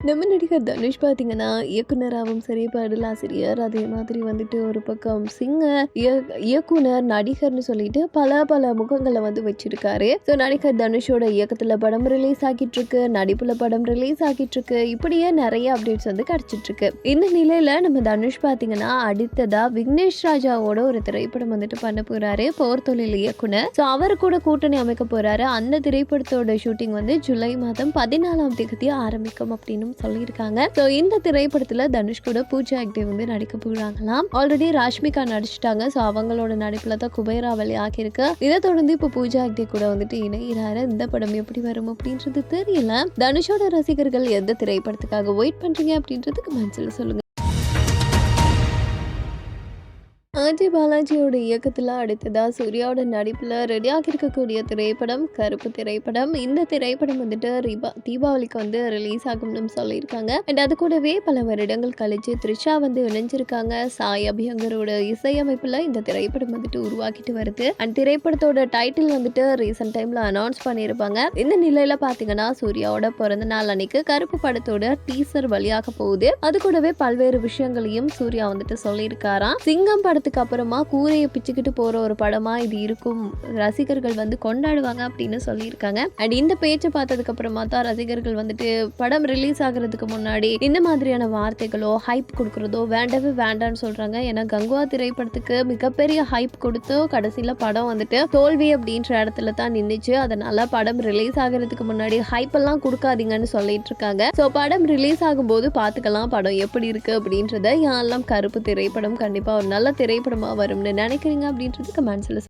நம்ம நடிகர் தனுஷ் பார்த்தீங்கன்னா, இயக்குனராகவும் சரி, பாடலாசிரியர், அதே மாதிரி வந்துட்டு ஒரு பக்கம் சிங்கர், இயக்குனர், நடிகர்னு சொல்லிட்டு பல பல முகங்களை வந்து வச்சிருக்காரு. ஸோ நடிகர் தனுஷோட இயக்கத்தில் படம் ரிலீஸ் ஆகிட்டுருக்கு, நடிப்புல படம் ரிலீஸ் ஆகிட்டு இருக்கு இப்படியே நிறைய அப்டேட்ஸ் வந்து கிடைச்சிட்டுருக்கு. இந்த நிலையில நம்ம தனுஷ் பார்த்தீங்கன்னா, அடுத்ததா விக்னேஷ் ராஜாவோட ஒரு திரைப்படம் வந்துட்டு பண்ண போறாரு. போர்த்தொழில் இயக்குனர். ஸோ அவர் கூட கூட்டணி அமைக்க போறாரு. அந்த திரைப்படத்தோட ஷூட்டிங் வந்து ஜூலை மாதம் 14ஆம் தேதி ஆரம்பிக்கும் அப்படின்னு சொல்லியிருக்காங்க. ஸோ இந்த திரைப்படத்துல தனுஷ் கூட பூஜா ஆக்டே வந்து நடிக்க போறாங்களாம். ஆல்ரெடி ராஷ்மிகா நடிச்சுட்டாங்க. ஸோ அவங்களோட நடிப்புல தான் குபேரா வெளியாகியிருக்கு. இதை தொடர்ந்து இப்போ பூஜா ஆக்டே கூட வந்துட்டு இணைகிறாரு. இந்த படம் எப்படி வரும் அப்படின்றது தெரியல. தனுஷோட ரசிகர்கள் எந்த திரைப்படத்துக்காக வெயிட் பண்றீங்க அப்படின்றது கமெண்ட்ஸ்ல சொல்லுங்க. விஜய் பாலாஜியோட இயக்கத்தில் அடுத்ததாக சூர்யாவோட நடிப்பில் ரெடியாக இருக்கக்கூடிய திரைப்படம் கருப்பு திரைப்படம். இந்த திரைப்படம் வந்துட்டு ரிபா தீபாவளிக்கு வந்து ரிலீஸ் ஆகும்னு சொல்லியிருக்காங்க. அண்ட் அது கூடவே பல வருடங்கள் கழிச்சு த்ரிஷா வந்து இணைஞ்சிருக்காங்க. சாய் அபியங்கரோட இசையமைப்பில் இந்த திரைப்படம் வந்துட்டு உருவாக்கிட்டு வருது. அண்ட் திரைப்படத்தோட டைட்டில் வந்துட்டு ரீசெண்ட் டைமில் அனௌன்ஸ் பண்ணியிருப்பாங்க. இந்த நிலையில் பார்த்தீங்கன்னா, சூர்யாவோட பிறந்த நாள் அன்னைக்கு கருப்பு படத்தோட டீசர் வழியாக போகுது. அது கூடவே பல்வேறு விஷயங்களையும் சூர்யா வந்துட்டு சொல்லியிருக்காராம். சிங்கம் படத்துக்கு அப்புறம் கூரைய பிச்சுக்கிட்டு போகிற ஒரு படமாக இது இருக்கும். ரசிகர்கள் வந்து கொண்டாடுவாங்க அப்படின்னு சொல்லியிருக்காங்க. அண்ட் இந்த பேச்சை பார்த்ததுக்கு அப்புறமா தான் ரசிகர்கள் வந்துட்டு படம் ரிலீஸ் ஆகுறதுக்கு முன்னாடி இந்த மாதிரியான வார்த்தைகளோ, ஹைப் கொடுக்குறதோ வேண்டவே வேண்டான்னு சொல்கிறாங்க ஏன்னா கங்குவா திரைப்படத்துக்கு மிகப்பெரிய ஹைப் கொடுத்து கடைசியில் படம் வந்துட்டு தோல்வி அப்படின்ற இடத்துல தான் நின்றுச்சு அதனால படம் ரிலீஸ் ஆகுறதுக்கு முன்னாடி ஹைப் எல்லாம் கொடுக்காதீங்கன்னு சொல்லிட்டு இருக்காங்க. ஸோ படம் ரிலீஸ் ஆகும்போது பார்த்துக்கலாம் படம் எப்படி இருக்கு அப்படின்றத. யாரெல்லாம் கருப்பு திரைப்படம் கண்டிப்பாக ஒரு நல்ல திரைப்படமாக வரும்னு நினைக்கிறீங்க அப்படின்றது கமெண்ட்ஸில்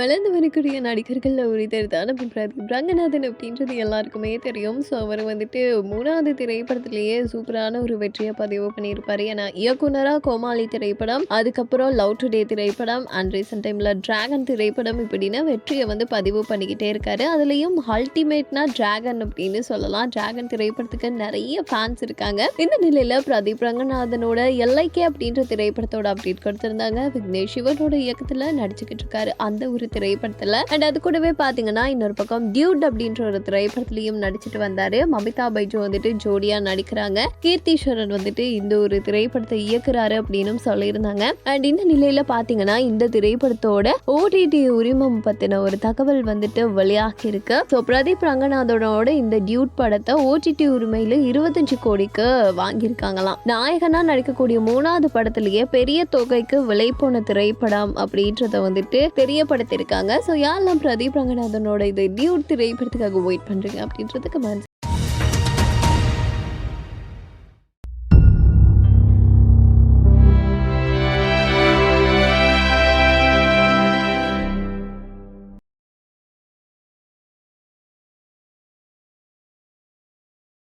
வளர்ந்து வரக்கூடிய நடிகர்களில் ஒருத்தர் தான் நம்ம பிரதீப் ரங்கநாதன் அப்படின்றது எல்லாருக்குமே தெரியும். ஸோ அவர் வந்துட்டு மூணாவது திரைப்படத்திலேயே சூப்பரான ஒரு வெற்றியை பதிவு பண்ணியிருப்பார் ஏன்னா இயக்குனராக கோமாளி திரைப்படம், அதுக்கப்புறம் லவ் டுடே திரைப்படம் அண்ட் ரீசென்ட் டைமில் டிராகன் திரைப்படம் இப்படின்னா வெற்றியை வந்து பதிவு பண்ணிக்கிட்டே இருக்காரு. அதுலேயும் அல்டிமேட்னா டிராகன் அப்படின்னு சொல்லலாம். டிராகன் திரைப்படத்துக்கு நிறைய ஃபேன்ஸ் இருக்காங்க. இந்த நிலையில் பிரதீப் ரங்கநாதனோட எல்லைக்கே அப்படின்ற திரைப்படத்தோட அப்டேட் கொடுத்துருந்தாங்க விக்னேஷ் சிவனோட இயக்கத்தில் நடிச்சுக்கிட்டு இருக்காரு. அந்த ஒரு திரைப்படத்தில் அண்ட் அது கூடவே பார்த்தீங்கன்னா, இன்னொரு பக்கம் டியூட் அப்படின்ற ஒரு திரைப்படத்துலையும் நடிச்சுட்டு வந்தாரு. மமிதா பைஜு வந்துட்டு ஜோடியா நடிக்கிறாங்க. கீர்த்தீஸ்வரன் வந்துட்டு இந்த ஒரு திரைப்படத்தை இயக்குறாரு அப்படின்னும் சொல்லியிருந்தாங்க. அண்ட் இந்த நிலையில பார்த்தீங்கன்னா, இந்த திரைப்படத்தோட ஓடிடி உரிமம் பத்தின ஒரு தகவல் வந்துட்டு வெளியாகி இருக்கு. ஸோ பிரதீப் ரங்கநாதனோட இந்த டியூட் படத்தை ஓடிடி உரிமையில 25 கோடிக்கு வாங்கியிருக்காங்களாம். நாயகனா நடிக்கக்கூடிய மூணாவது படத்திலேயே பெரிய தொகைக்கு விலை போன திரைப்படம் அப்படின்றத வந்துட்டு தெரியப்படுத்தியிருக்காங்க. ஸோ யாரெல்லாம் பிரதீப் ரங்கநாதனோட இந்த டியூட் திரைப்படத்துக்காக வெயிட் பண்றீங்க அப்படின்றது கமெண்ட்ஸ்